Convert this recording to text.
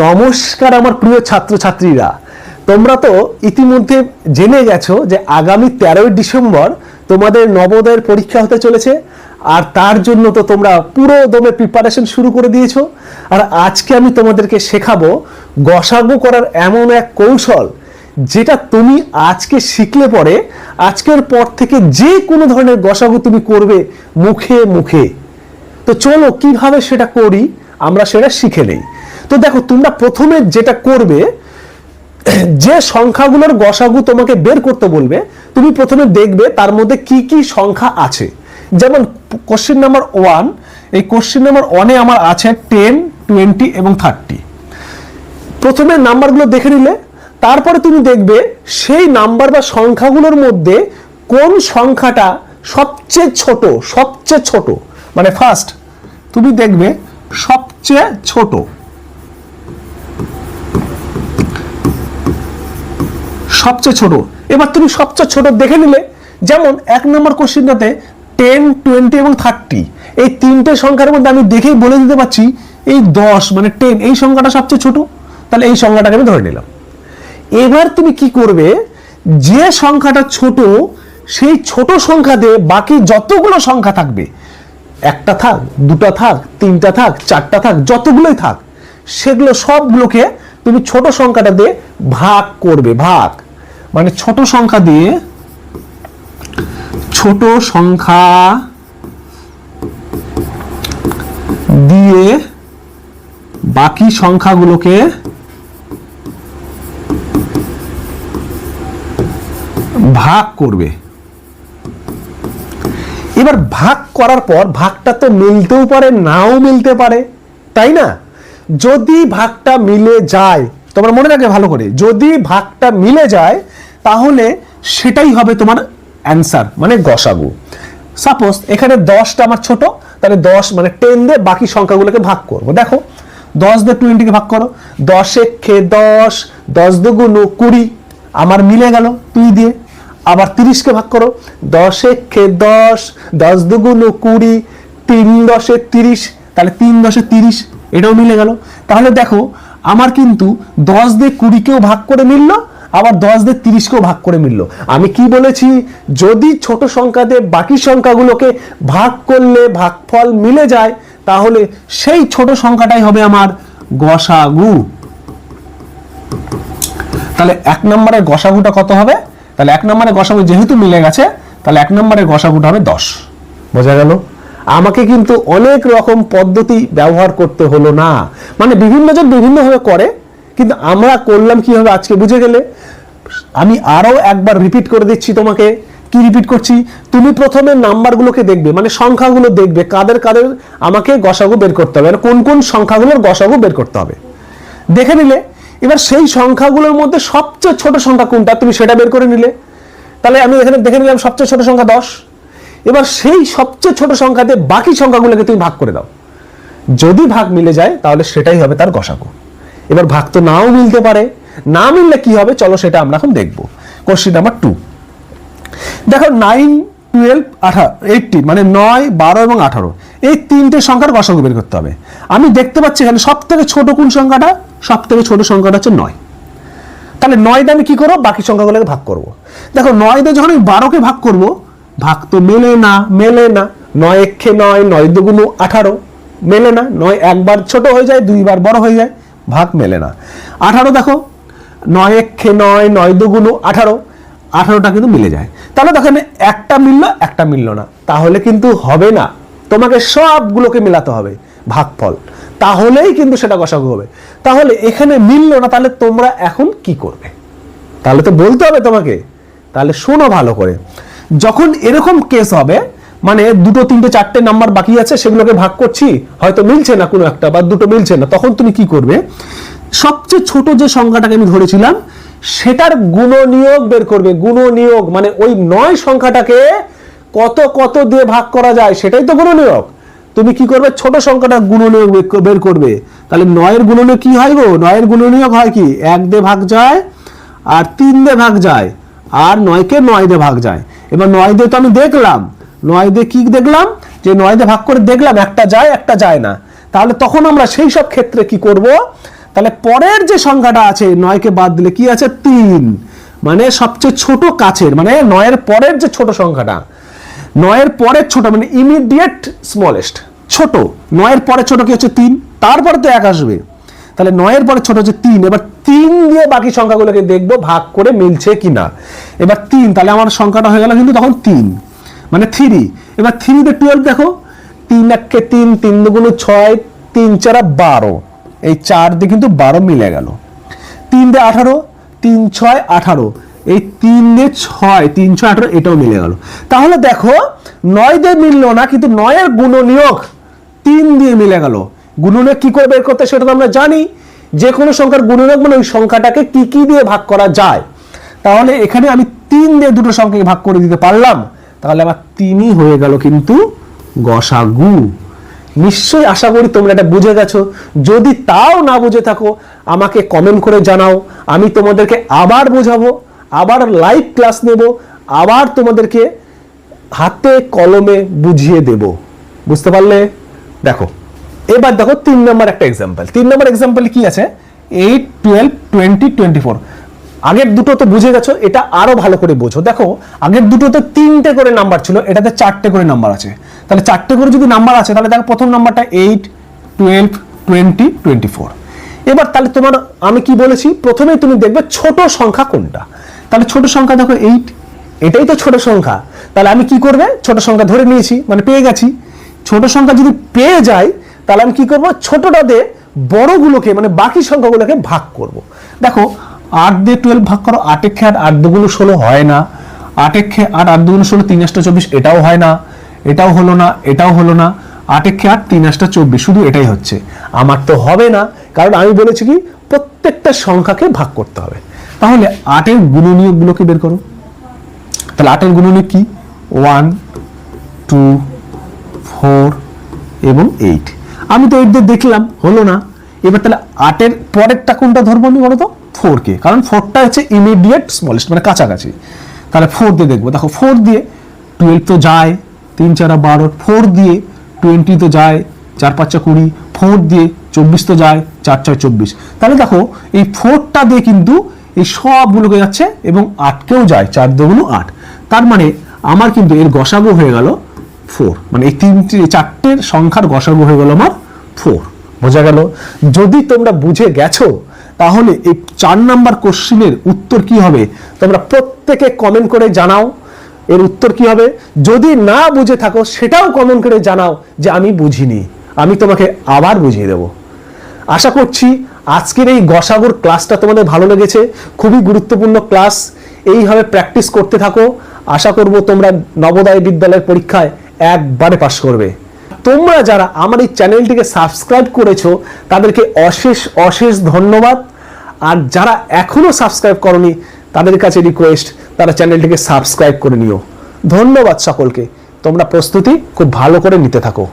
নমস্কার আমার প্রিয় ছাত্রছাত্রীরা। তোমরা তো ইতিমধ্যে জেনে গেছো যে আগামী তেরোই ডিসেম্বর তোমাদের নবোদয়ের পরীক্ষা হতে চলেছে, আর তার জন্য তো তোমরা পুরো দমে প্রিপারেশন শুরু করে দিয়েছ। আর আজকে আমি তোমাদেরকে শেখাবো গসাগু করার এমন এক কৌশল, যেটা তুমি আজকে শিখলে পরে আজকের পর থেকে যে কোনো ধরনের গসাগু তুমি করবে মুখে মুখে। তো চলো কীভাবে সেটা করি, আমরা সেটা শিখে নেই। তো দেখো, তোমরা প্রথমে যেটা করবে, যে সংখ্যাগুলোর গসাগু তোমাকে বের করতে বলবে, তুমি প্রথমে দেখবে তার মধ্যে কি কি সংখ্যা আছে। যেমন কোশ্চেন নাম্বার ওয়ান এই কোশ্চেন নাম্বার ওয়ানে আমার আছে টেন টোয়েন্টি এবং থার্টি প্রথমে নাম্বারগুলো দেখে নিলে, তারপরে তুমি দেখবে সেই নাম্বার বা সংখ্যাগুলোর মধ্যে কোন সংখ্যাটা সবচেয়ে ছোট সবচেয়ে ছোট। মানে ফার্স্ট তুমি দেখবে সবচেয়ে ছোট। সবচেয়ে ছোট। এবার তুমি সবচেয়ে ছোট দেখে নিলে, যেমন এক নম্বর কোশ্চেনটাতে টেন টোয়েন্টি এবং থার্টি এই তিনটে সংখ্যার মধ্যে আমি দেখেই বলে দিতে পারছি, এই দশ মানে টেন এই সংখ্যাটা সবচেয়ে ছোট। তাহলে এই সংখ্যাটাকে আমি ধরে নিলাম। এবার তুমি কি করবে, যে সংখ্যাটা ছোট, সেই ছোট সংখ্যা দিয়ে বাকি যতগুলো সংখ্যা থাকবে, একটা থাক, দুটা থাক, তিনটা থাক, চারটা থাক, যতগুলোই থাক, সেগুলো সবগুলোকে তুমি ছোট সংখ্যাটা দিয়ে ভাগ করবে, ভাগ। মানে ছোট সংখ্যা দিয়ে ছোট সংখ্যা দিয়ে বাকি সংখ্যাগুলোকে ভাগ করবে। এবার ভাগ করার পর ভাগটা তো মিলতেও পারে, নাও মিলতে পারে, তাই না? যদি ভাগটা মিলে যায়, তোমার মনে রাখবে ভালো করে, যদি ভাগটা মিলে যায় তাহলে সেটাই হবে তোমার অ্যান্সার মানে গসাগু। সাপোজ এখানে দশটা আমার ছোট, তাহলে দশ মানে টেন দিয়ে বাকি সংখ্যাগুলোকে ভাগ করব। দেখো, দশ দিয়ে টোয়েন্টিকে ভাগ করো দশে খে দশ দশ দুগুণ কুড়ি, আমার মিলে গেল তুই দিয়ে। আবার তিরিশকে ভাগ করো দশে খে দশ দশ দুগুণ কুড়ি, তিন দশে তিরিশ, তাহলে তিন দশে তিরিশ, এটাও মিলে গেল। তাহলে দেখো, আমার কিন্তু দশ দিয়ে কুড়িকেও ভাগ করে মিললো আবার দশ দিয়ে তিরিশকেও ভাগ করে মিললো। আমি কি বলেছি? যদি ছোট সংখ্যা দিয়ে বাকি সংখ্যাগুলোকে ভাগ করলে ভাগফল মিলে যায়, তাহলে সেই ছোট সংখ্যাটাই হবে আমার গসাগু। তাহলে এক নম্বরের গসাগুটা কত হবে? তাহলে এক নম্বরের গসাগু যেহেতু মিলে গেছে, তাহলে এক নম্বরের গসাগুটা হবে দশ। বোঝা গেল? আমাকে কিন্তু অনেক রকম পদ্ধতি ব্যবহার করতে হলো না। মানে বিভিন্ন জন বিভিন্নভাবে করে কিন্তু আমরা করলাম কীভাবে আজকে? বুঝে গেলে? আমি আরও একবার রিপিট করে দিচ্ছি তোমাকে। কি রিপিট করছি? তুমি প্রথমে নাম্বারগুলোকে দেখবে মানে সংখ্যাগুলো দেখবে, কাদের কাদের আমাকে গসাগু বের করতে হবে মানে কোন কোন সংখ্যাগুলোর গসাগু বের করতে হবে। দেখে নিলে, এবার সেই সংখ্যাগুলোর মধ্যে সবচেয়ে ছোট সংখ্যা কোনটা? তুমি সেটা বের করে নিলে। তাহলে আমি এখানে দেখে নিলাম সবচেয়ে ছোট সংখ্যা দশ। এবার সেই সবচেয়ে ছোট সংখ্যাতে বাকি সংখ্যাগুলোকে তুমি ভাগ করে দাও। যদি ভাগ মিলে যায়, তাহলে সেটাই হবে তার গসাগু। এবার ভাগ তো নাও মিলতে পারে। না মিললে কি হবে? চলো সেটা আমরা এখন দেখব। কোশ্চেন নাম্বার টু দেখো নাইন টুয়েলভ আঠারো এইটটি মানে নয়, বারো এবং আঠারো। এই তিনটে সংখ্যার গসাগু বের করতে হবে। আমি দেখতে পাচ্ছি এখানে সব থেকে ছোট কোন সংখ্যাটা? সব থেকে ছোট সংখ্যাটা হচ্ছে নয়। তাহলে নয় আমি কি করব? বাকি সংখ্যাগুলোকে ভাগ করব। দেখো নয় যখন আমি বারোকে ভাগ করব, ভাগ তো মেলে না মেলে না। নয় একে নয় নয় দুগুণ আঠারো, মেলে না। নয় একবার ছোট হয়ে যায়, দুইবার বড় হয়ে যায়। ভাগ মেলে না। আঠারো দেখো, নয় একে নয় নয় দুগুণ আঠারো, আঠারোটা কিন্তু মিলে যায়। তাহলে দেখো এখানে একটা মিললো একটা মিললো না। তাহলে কিন্তু হবে না। তোমাকে সবগুলোকে মেলাতে হবে, ভাগফল। তাহলেই কিন্তু সেটা গসাগু হবে। তাহলে এখানে মিললো না, তাহলে তোমরা এখন কি করবে? তাহলে তো বলতে হবে তোমাকে। তাহলে শোনো ভালো করে। যখন এরকম কেস হবে মানে দুটো, তিনটে, চারটে নাম্বার বাকি আছে, সেগুলোকে ভাগ করছি, হয়তো মিলছে না কোনো একটা বা দুটো মিলছে না, তখন তুমি কি করবে? সবচেয়ে ছোট যে সংখ্যাটাকে আমি ধরেছিলাম, সেটার গুণনীয়ক বের করবে। গুণনীয়ক মানে ওই নয় সংখ্যাটাকে কত কত দিয়ে ভাগ করা যায়, সেটাই তো গুণনীয়ক তুমি কি করবে? ছোট সংখ্যাটা গুণনীয়ক বের- করবে। তাহলে নয়ের গুণনীয়ক কি হয় গো? নয়ের গুণনীয়ক হয় কি? এক দিয়ে ভাগ যায়, আর তিন দিয়ে ভাগ যায়, আর নয়কে নয় দিয়ে ভাগ যায়। এবার নয় দিয়ে তো আমি দেখলাম নয় দিয়ে কি দেখলাম? যে নয় দিয়ে ভাগ করে দেখলাম, একটা যায় একটা যায় না। তাহলে তখন আমরা সেই সব ক্ষেত্রে কি করব? তাহলে পরের যে সংখ্যাটা আছে, নয়কে বাদ দিলে কি আছে? তিন। মানে সবচেয়ে ছোট কাছের মানে নয়ের পরের যে ছোট সংখ্যাটা, নয়ের পরের ছোট মানে ইমিডিয়েট স্মলেস্ট ছোট। নয়ের পরে ছোট কি হচ্ছে? তিন। তারপরে তো এক আসবে। তাহলে নয়ের পরে ছোট হচ্ছে তিন। এবার তিন দিয়ে বাকি সংখ্যাগুলোকে দেখব, ভাগ করে মিলছে কিনা। এবার তিন, তাহলে আমার সংখ্যাটা হয়ে গেল কিন্তু তখন তিন। মানে থ্রি। এবার থ্রিতে টুয়েলভ দেখো, তিন একে তিন তিন দুগুলো ছয়, তিন চারা বারো। এই চার দিয়ে কিন্তু বারো মিলে গেল। তিন দিয়ে আঠারো, তিন ছয়, আঠারো। এই তিন দিয়ে ছয়, তিন ছয়, আঠারো, এটাও মিলে গেল। তাহলে দেখো, নয় দিয়ে মিললো না, কিন্তু নয়ের গুণনীয়ক তিন দিয়ে মিলে গেল। গুণনীয়ক কী করে বের করতে সেটা তো আমরা জানি। যে কোনো সংখ্যার গুণনীয়ক মানে ওই সংখ্যাটাকে কি কি দিয়ে ভাগ করা যায়। তাহলে এখানে আমি তিন দিয়ে দুটো সংখ্যাকে ভাগ করে দিতে পারলাম। তাহলে আমার তিনই হয়ে গেল কিন্তু গসাগু। নিশ্চয়ই আশা করি তোমরা এটা বুঝে গেছো। যদি তাও না বুঝে থাকো, আমাকে কমেন্ট করে জানাও। আমি তোমাদেরকে আবার বোঝাবো, আবার লাইভ ক্লাস নেব, আবার তোমাদেরকে হাতে কলমে বুঝিয়ে দেব। বুঝতে পারলে? দেখো, এবার দেখো তিন নম্বর একটা এক্সাম্পল তিন নম্বর এক্সাম্পল কি আছে? Eight twelve twenty twenty four আগের দুটো তো বুঝে গেছো, এটা আরও ভালো করে বোঝো। দেখো, আগের দুটোতে তিনটে করে নাম্বার ছিল, এটাতে চারটে করে নাম্বার আছে। তাহলে চারটে করে যদি নাম্বার আছে, তাহলে দেখো প্রথম নাম্বারটা eight twelve twenty twenty four এবার তাহলে তোমার, আমি কি বলেছি, প্রথমেই তুমি দেখবে ছোট সংখ্যা কোনটা। তাহলে ছোট সংখ্যা দেখো এইট এটাই তো ছোট সংখ্যা। তাহলে আমি কি করবে, ছোট সংখ্যা ধরে নিয়েছি মানে পেয়ে গেছি। ছোট সংখ্যা যদি পেয়ে যাই তাহলে আমি কি করব ছোটটাতে বড়গুলোকে মানে বাকি সংখ্যাগুলোকে ভাগ করব। দেখো আট দিয়ে টুয়েলভ ভাগ করো, আট একে আট আট দুগুলো ষোলো হয় না। আট একে আট আট দুগুলো ষোলো, তিন আটটা চব্বিশ, এটাও হয় না। এটাও হলো না, এটাও হলো না। আট একে আট, তিন আটটা চব্বিশ, শুধু এটাই হচ্ছে। আমার তো হবে না, কারণ আমি বলেছি কি, প্রত্যেকটা সংখ্যাকে ভাগ করতে হবে। তাহলে আটের গুণনীয়কগুলোকে বের করো। তাহলে আটের গুণনীয়ক কি? ওয়ান টু ফোর এবং এইট আমি তো এইট দিয়ে দেখলাম, হলো না। এবার তাহলে আটের পরেরটা কোনটা ধরবো আমি বলো তো? ফোর কে, কারণ ফোরটা হচ্ছে ইমিডিয়েট স্মলেস্ট মানে কাছাকাছি। তাহলে ফোর দিয়ে দেখব। দেখো ফোর দিয়ে টুয়েলভ তো যায়, তিন, চারা বারো ফোর দিয়ে টোয়েন্টি তো যায়, চার পাঁচটা কুড়ি ফোর দিয়ে চব্বিশ তো যায়, চার, ছয়, চব্বিশ। তাহলে দেখো, এই ফোরটা দিয়ে কিন্তু এই সবগুলোকে যাচ্ছে এবং আটকেও যায়, চার দুগুলো আট। তার মানে আমার কিন্তু এর গসাগু হয়ে গেল ফোর মানে এই তিনটি চারটের সংখ্যার গসাগু হয়ে গেল আমার ফোর বোঝা গেল? যদি তোমরা বুঝে গেছো তাহলে এই চার নাম্বার কোশ্চিনের উত্তর কি হবে? তোমরা প্রত্যেকে কমেন্ট করে জানাও। এর উত্তর কি হবে? যদি না বুঝে থাকো, সেটাও কমেন্ট করে জানাও যে আমি বুঝিনি। আমি তোমাকে আবার বুঝিয়ে দেবো। আশা করছি আজকের এই গসাগুর ক্লাসটা তোমাদের ভালো লেগেছে। খুবই গুরুত্বপূর্ণ ক্লাস। এইভাবে প্র্যাকটিস করতে থাকো। আশা করব তোমরা নবোদয় বিদ্যালয়ের পরীক্ষায় একবারে পাশ করবে। তোমরা যারা আমার এই চ্যানেলটিকে সাবস্ক্রাইব করেছ, তাদেরকে অশেষ অশেষ ধন্যবাদ। আর যারা এখনও সাবস্ক্রাইব করনি, তাদের কাছে রিকোয়েস্ট তারা চ্যানেলটিকে সাবস্ক্রাইব করে নিও। ধন্যবাদ সকলকে। তোমরা প্রস্তুতি খুব ভালো করে নিতে থাকো।